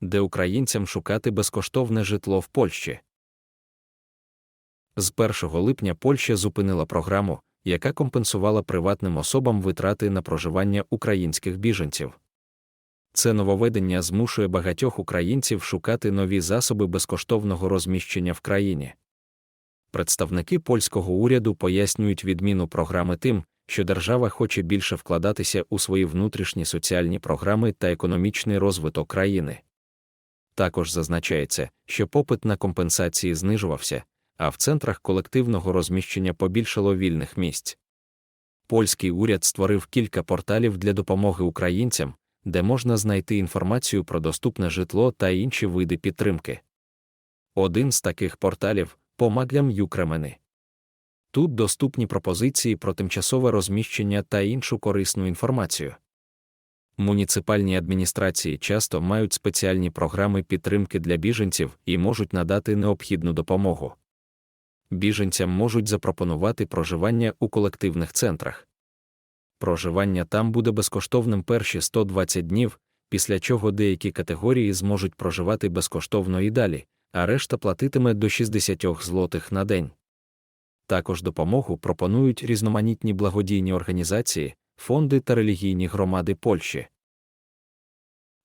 де українцям шукати безкоштовне житло в Польщі. З 1 липня Польща зупинила програму, яка компенсувала приватним особам витрати на проживання українських біженців. Це нововведення змушує багатьох українців шукати нові засоби безкоштовного розміщення в країні. Представники польського уряду пояснюють відміну програми тим, що держава хоче більше вкладатися у свої внутрішні соціальні програми та економічний розвиток країни. Також зазначається, що попит на компенсації знижувався, а в центрах колективного розміщення побільшало вільних місць. Польський уряд створив кілька порталів для допомоги українцям, де можна знайти інформацію про доступне житло та інші види підтримки. Один з таких порталів Помаглям Юкремени. Тут доступні пропозиції про тимчасове розміщення та іншу корисну інформацію. Муніципальні адміністрації часто мають спеціальні програми підтримки для біженців і можуть надати необхідну допомогу. Біженцям можуть запропонувати проживання у колективних центрах. Проживання там буде безкоштовним перші 120 днів, після чого деякі категорії зможуть проживати безкоштовно і далі, а решта платитиме до 60 злотих на день. Також допомогу пропонують різноманітні благодійні організації, фонди та релігійні громади Польщі.